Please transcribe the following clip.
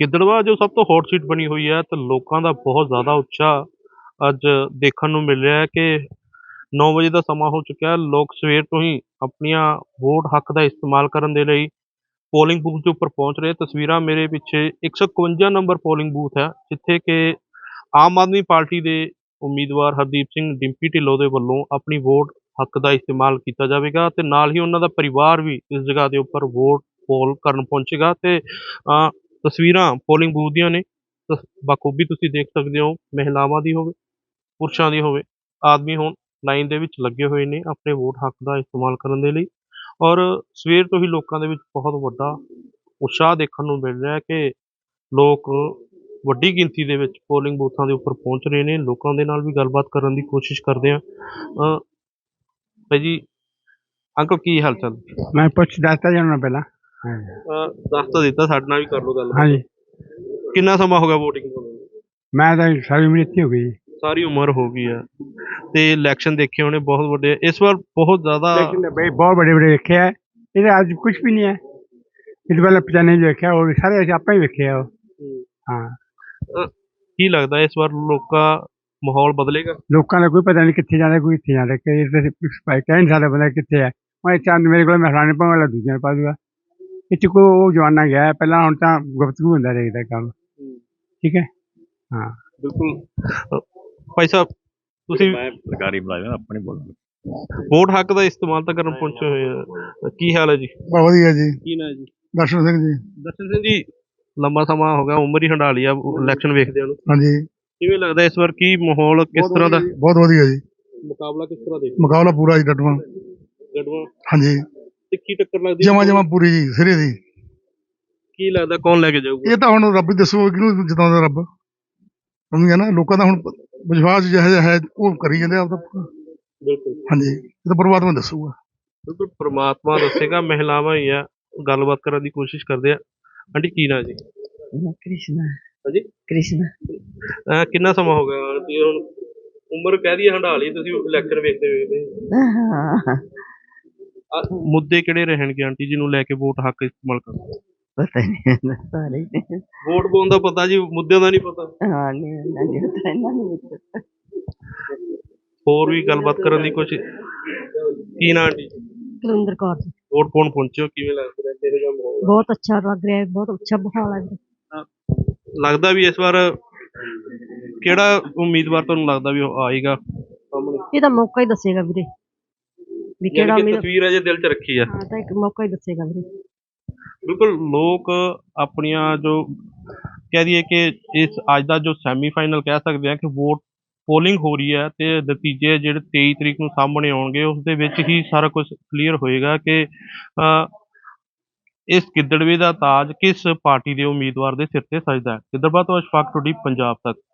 ਗਿੱਦੜਵਾ ਜੋ ਸਭ ਤੋਂ ਹੌਟ ਸੀਟ ਬਣੀ ਹੋਈ ਹੈ, ਤੇ ਲੋਕਾਂ ਦਾ ਬਹੁਤ ਜ਼ਿਆਦਾ ਉਤਸ਼ਾਹ ਅੱਜ ਦੇਖਣ ਨੂੰ ਮਿਲ ਰਿਹਾ ਹੈ ਕਿ 9 ਵਜੇ ਦਾ ਸਮਾਂ ਹੋ ਚੁੱਕਿਆ ਹੈ। ਲੋਕ ਸਵੇਰ ਤੋਂ ਹੀ ਆਪਣੀਆਂ ਵੋਟ ਹੱਕ ਦਾ ਇਸਤੇਮਾਲ ਕਰਨ ਦੇ ਲਈ ਪੋਲਿੰਗ ਬੂਥ ਦੇ ਉੱਪਰ ਪਹੁੰਚ ਰਹੇ। ਤਸਵੀਰਾਂ ਮੇਰੇ ਪਿੱਛੇ 151 ਨੰਬਰ ਪੋਲਿੰਗ ਬੂਥ ਹੈ, ਜਿੱਥੇ ਕਿ ਆਮ ਆਦਮੀ ਪਾਰਟੀ ਦੇ ਉਮੀਦਵਾਰ ਹਰਦੀਪ ਸਿੰਘ ਡਿੰਪੀ ਢਿੱਲੋਂ ਦੇ ਵੱਲੋਂ ਆਪਣੀ ਵੋਟ ਹੱਕ ਦਾ ਇਸਤੇਮਾਲ ਕੀਤਾ ਜਾਵੇਗਾ ਤੇ ਨਾਲ ਹੀ ਉਹਨਾਂ ਦਾ ਪਰਿਵਾਰ ਵੀ ਇਸ ਜਗ੍ਹਾ ਦੇ ਉੱਪਰ ਵੋਟ ਪੋਲ ਕਰਨ ਪਹੁੰਚੇਗਾ ਤੇ ਤਸਵੀਰਾਂ ਪੋਲਿੰਗ ਬੂਥ ਦੀਆਂ ਨੇ। ਤਸ- ਬਾਖੂਬੀ ਤੁਸੀਂ ਦੇਖ ਸਕਦੇ ਹੋ, ਮਹਿਲਾਵਾਂ ਦੀ ਹੋਵੇ, ਪੁਰਸ਼ਾਂ ਦੀ ਹੋਵੇ, ਆਦਮੀ ਹੁਣ ਲਾਈਨ ਦੇ ਵਿੱਚ ਲੱਗੇ ਹੋਏ ਨੇ ਆਪਣੇ ਵੋਟ ਹੱਕ ਦਾ ਇਸਤੇਮਾਲ ਕਰਨ ਦੇ ਲਈ। ਔਰ ਸਵੇਰ ਤੋਂ ਹੀ ਲੋਕਾਂ ਦੇ ਵਿੱਚ ਬਹੁਤ ਵੱਡਾ ਉਤਸ਼ਾਹ ਦੇਖਣ ਨੂੰ ਮਿਲ ਰਿਹਾ ਹੈ ਕਿ ਲੋਕ ਵੱਡੀ ਗਿਣਤੀ ਦੇ ਵਿੱਚ ਪੋਲਿੰਗ ਬੂਥਾਂ ਦੇ ਉੱਪਰ ਪਹੁੰਚ ਰਹੇ ਨੇ। ਲੋਕਾਂ ਦੇ ਨਾਲ ਵੀ ਗੱਲਬਾਤ ਕਰਨ ਦੀ ਕੋਸ਼ਿਸ਼ ਕਰਦੇ ਆ ਭਾਈ ਜੀ, ਅੰਕਲ ਕੀ ਹਾਲ ਚਾਲ? ਮੈਂ ਪੁੱਛ ਦੱਸਤਾ ਜੀ ਪਹਿਲਾਂ। ਅ, ਦੱਸ ਤਾਂ ਦਿੱਤਾ ਸਾਡੇ ਨਾਲ ਵੀ ਕਰ ਲਓ ਗੱਲ। ਹਾਂਜੀ। ਕਿੰਨਾ ਸਮਾਂ ਹੋ ਗਿਆ VOTING ਨੂੰ? ਮੈਂ ਤਾਂ ਸਾਰੀ ਉਮਰ ਇੱਥੇ ਹੋ ਗਈ ਜੀ। ਸਾਰੀ ਉਮਰ ਹੋ ਗਈ ਆ। ਤੇ ਇਲੈਕਸ਼ਨ ਦੇਖੇ ਹੋਣੇ ਬਹੁਤ ਵੱਡੇ। ਇਸ ਵਾਰ ਬਹੁਤ ਜ਼ਿਆਦਾ ਲੇਕਿਨ ਬਈ ਬਹੁਤ ਵੱਡੇ ਵੱਡੇ ਵੇਖੇ ਹੈ ਇਹਦੇ ਅੱਜ ਕੁਝ ਵੀ ਨਹੀਂ ਹੈ ਇਹਦੇ ਪਹਿਲਾਂ ਪਛਾਣੇ ਜੋ ਵੇਖਿਆ ਉਹ ਸਾਰੇ ਅਸੀਂ ਆਪਾਂ ਹੀ ਵੇਖੇ ਆ ਉਹ। ਹਾਂ। ਕੀ ਲੱਗਦਾ ਇਸ ਵਾਰ ਲੋਕਾਂ ਮਾਹੌਲ ਬਦਲੇਗਾ? ਲੋਕਾਂ ਦਾ ਕੋਈ ਪਤਾ ਨਹੀਂ ਕਿੱਥੇ ਜਾਂਦਾ ਕੋਈ ਕਿੱਥੇ ਜਾਂਦਾ। ਕਿ ਇਹ ਤਾਂ ਭਾਈ ਕਹਿ ਨਹੀਂ ਸਕਦਾ ਬੰਦਾ ਕਿੱਥੇ ਹੈ ਮੈਂ ਚੰਦ ਮੇਰੇ ਕੋਲ ਮੈਂ ਫਲਾਣੇ ਭਾਵੇਂ ਵਾਲਾ ਦੂਜੇ ਨੂੰ ਪਾ ਦੂਗਾ। ਇੱਥੇ ਉਹ ਜਵਾਨਾ ਗਿਆ ਪਹਿਲਾਂ ਹੁਣ ਤਾਂ ਗੁਪਤਗੂ ਹੁੰਦਾ ਰਹੇਗਾ ਕੰਮ। ਠੀਕ ਹੈ? ਹਾਂ। ਬਿਲਕੁਲ। ਭਾਈ ਸਾਹਿਬ ਤੁਸੀਂ ਮੈਂ ਸਰਕਾਰੀ ਮੁਲਾਜ਼ਮ ਆਪਣੇ ਬੋਲ ਵੋਟ ਹੱਕ ਦਾ ਇਸਤੇਮਾਲ ਤਾਂ ਕਰਨ ਪਹੁੰਚੇ ਹੋਏ ਆ। ਕੀ ਹਾਲ ਹੈ ਜੀ? ਬਹੁਤ ਵਧੀਆ ਜੀ। ਕੀ ਨਾਂ ਹੈ ਜੀ? ਦਰਸ਼ਨ ਸਿੰਘ ਜੀ। ਦਰਸ਼ਨ ਸਿੰਘ ਜੀ ਲੰਬਾ ਸਮਾਂ ਹੋ ਗਿਆ ਉਮਰ ਹੀ ਹੰਡਾ ਲਈ ਆ ਇਲੈਕਸ਼ਨ ਵੇਖਦੇ ਨੂੰ। ਹਾਂਜੀ। ਕਿਵੇਂ ਲੱਗਦਾ ਇਸ ਵਾਰ ਕੀ ਮਾਹੌਲ ਕਿਸ ਤਰ੍ਹਾਂ ਦਾ? ਬਹੁਤ ਵਧੀਆ ਜੀ। ਮੁਕਾਬਲਾ ਕਿਸ ਤਰ੍ਹਾਂ ਦੇ ਮੁਕਾਬਲਾ ਪੂਰਾ ਜੀ ਡਟਵਾ ਗੜਵਾ ਹਾਂਜੀ। ਤਿੱਖੀ ਟੱਕਰ ਲੱਗਦੀ? ਜਮਾ ਜਮਾ ਪੂਰੀ ਜੀ ਸਿਰੇ ਦੀ। ਕੀ ਲੱਗਦਾ ਕੌਣ ਲੈ ਕੇ ਜਾਊਗਾ? ਇਹ ਤਾਂ ਹੁਣ ਰੱਬ ਹੀ ਦੱਸੋ ਕਿਹਨੂੰ ਜਿਤਾਉਂਦਾ ਰੱਬ। ਸਮਝ ਨਾ ਲੋਕਾਂ ਦਾ ਹੁਣ ਵਿਸ਼ਵਾਸ ਜਿਹੋ ਜਿਹਾ ਹੈ ਉਹ ਕਰੀ ਜਾਂਦੇ ਆਪਦਾ ਬਿਲਕੁਲ। ਹਾਂਜੀ ਇਹ ਤਾਂ ਪਰਮਾਤਮਾ ਦੱਸੂਗਾ। ਬਿਲਕੁਲ ਪ੍ਰਮਾਤਮਾ ਦੱਸੇਗਾ ਮਹਿਲਾਵਾਂ ਹੀ ਆ ਗੱਲਬਾਤ ਕਰਨ ਦੀ ਕੋਸ਼ਿਸ਼ ਕਰਦੇ ਆ। ਆਂਟੀ ਕੀ ਨਾਂ ਜੀ? ਕ੍ਰਿਸ਼ਨਾ। ਹਾਂਜੀ? ਕ੍ਰਿਸ਼ਨਾ। ਅਹ ਕਿੰਨਾ ਸਮਾਂ ਹੋ ਗਿਆ? ਹੁਣ ਉਮਰ ਕਹਿ ਦਈਏ ਹੰਡਾ ਲਈ ਤੁਸੀਂ ਇਲੈਕਸ਼ਨ ਵੇਖਦੇ ਵੇਖਦੇ। ਹਾਂ। ਮੁੱਦੇ ਕਿਹੜੇ ਰਹਿਣਗੇ ਆਂਟੀ ਜੀ ਨੂੰ ਲੈ ਕੇ ਵੋਟ ਹੱਕ ਇਸਤੇਮਾਲ ਕਰਨਾ ਪਤਾ ਨਹੀਂ ਸਾਰੇ ਵੋਟ ਪਾਉਣ ਦਾ ਪਤਾ ਜੀ ਮੁੱਦਿਆਂ ਦਾ ਨਹੀਂ ਪਤਾ। ਹਾਂ ਨਹੀਂ ਨਾ ਜੀ ਤਾਂ ਇਹਨਾਂ ਨੂੰ ਵੀ ਹੋਰ ਵੀ ਗੱਲਬਾਤ ਕਰਨ ਦੀ ਕੋਸ਼ਿਸ਼ ਕੀ ਨਾਂ ਆਂਟੀ ਕੁਲਵਿੰਦਰ ਕੌਰ ਜੀ। ਵੋਟ ਪਾਉਣ ਪਹੁੰਚੇ ਹੋ ਕਿਵੇਂ ਲੱਗ ਰਿਹਾ? ਜਿਹਾ ਮਾਹੌਲ ਹੈ? ਬਹੁਤ ਅੱਛਾ ਲੱਗ ਰਿਹਾ ਹੈ ਬਹੁਤ ਅੱਛਾ ਮਾਹੌਲ ਹੈ। ਵੀਰੇ। ਲੱਗਦਾ ਵੀ ਇਸ ਵਾਰ ਕਿਹੜਾ ਉਮੀਦਵਾਰ ਤੁਹਾਨੂੰ ਲੱਗਦਾ ਵੀ ਉਹ ਆਏਗਾ? ਸਾਹਮਣੇ। ਇਹ ਤਾਂ ਮੌਕਾ ਹੀ ਦੱਸੇਗਾ ਵੀਰੇ। ਵੀ ਕਿਹੜਾ ਯਾਨੀ ਕਿ ਉਮੀਦ ਤਸਵੀਰ ਅਜੇ ਦਿਲ 'ਚ ਰੱਖੀ ਆ। ਹਾਂ ਤਾਂ ਇੱਕ ਮੌਕਾ ਹੀ ਦੱਸੇਗਾ ਵੀਰੇ। ਬਿਲਕੁਲ ਲੋਕ ਆਪਣੀਆਂ ਜੋ ਕਹਿ ਦਈਏ ਕਿ ਇਸ ਅੱਜ ਦਾ ਜੋ ਸੈਮੀਫਾਈਨਲ ਕਹਿ ਸਕਦੇ ਆ ਕਿ ਵੋਟ ਪੋਲਿੰਗ ਹੋ ਰਹੀ ਹੈ ਤੇ ਨਤੀਜੇ ਜਿਹੜੇ 23 ਤਰੀਕ ਨੂੰ ਸਾਹਮਣੇ ਆਉਣਗੇ ਉਸ ਦੇ ਵਿੱਚ ਹੀ ਸਾਰਾ ਕੁਝ ਕਲੀਅਰ ਹੋਏਗਾ ਕਿ ਅ, ਇਸ ਗਿੱਦੜਵੇ ਦਾ ਤਾਜ ਕਿਸ ਪਾਰਟੀ ਦੇ ਉਮੀਦਵਾਰ ਦੇ ਸਿਰ ਤੇ ਸਜਦਾ ਹੈ। ਗਿੱਦੜਵਾ ਤੋਂ ਅਸ਼ਫਾਕ ਟੁੱਡੀ ਪੰਜਾਬ ਤੱਕ।